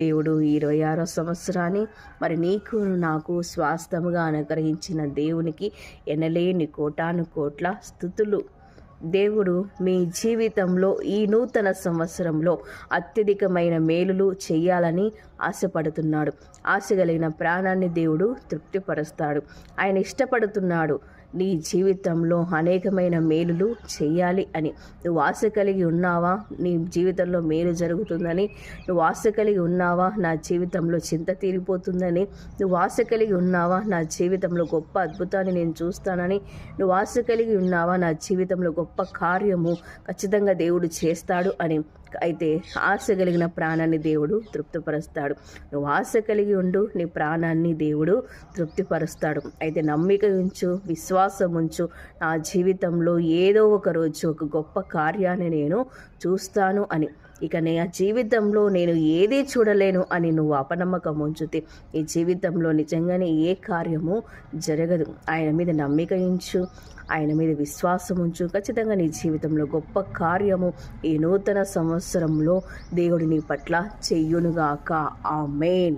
దేవుడు ఇరవై ఆరో సంవత్సరాన్ని మరి నీకు నాకు స్వాస్థముగా అనుగ్రహించిన దేవునికి ఎనలేని కోటాను కోట్ల స్థుతులు. దేవుడు మీ జీవితంలో ఈ నూతన సంవత్సరంలో అత్యధికమైన మేలులు చేయాలని ఆశపడుతున్నాడు. ఆశ కలిగిన ప్రాణాన్ని దేవుడు తృప్తిపరుస్తాడు. ఆయన ఇష్టపడుతున్నాడు. నీ జీవితంలో అనేకమైన మేలులు చేయాలి అని. నువ్వు ఆశ కలిగి ఉన్నావా? నీ జీవితంలో మేలు జరుగుతుందని. నువ్వు ఆశ కలిగి ఉన్నావా? నా జీవితంలో చింత తీరిపోతుందని. నువ్వు ఆశ కలిగి ఉన్నావా? నా జీవితంలో గొప్ప అద్భుతాన్ని నేను చూస్తానని. నువ్వు ఆశ కలిగి ఉన్నావా? నా జీవితంలో గొప్ప కార్యము ఖచ్చితంగా దేవుడు చేస్తాడు అని. అయితే ఆశ కలిగిన ప్రాణాన్ని దేవుడు తృప్తిపరుస్తాడు. నువ్వు ఆశ కలిగి ఉండు నీ ప్రాణాన్ని దేవుడు తృప్తిపరుస్తాడు. అయితే నమ్మిక ఉంచు విశ్వాసం ఉంచు. నా జీవితంలో ఏదో ఒక రోజు ఒక గొప్ప కార్యాన్ని నేను చూస్తాను అని ఇక నీ జీవితంలో నేను ఏదీ చూడలేను అని నువ్వు అపనమ్మకం ఉంచితే ఈ జీవితంలో నిజంగానే ఏ కార్యము జరగదు. ఆయన మీద నమ్మిక ఉంచు ఆయన మీద విశ్వాసం ఉంచు. ఖచ్చితంగా నీ జీవితంలో గొప్ప కార్యము ఈ నూతన సంవత్సరంలో దేవుడి నీ పట్ల చెయ్యునుగాక ఆ మెయిన్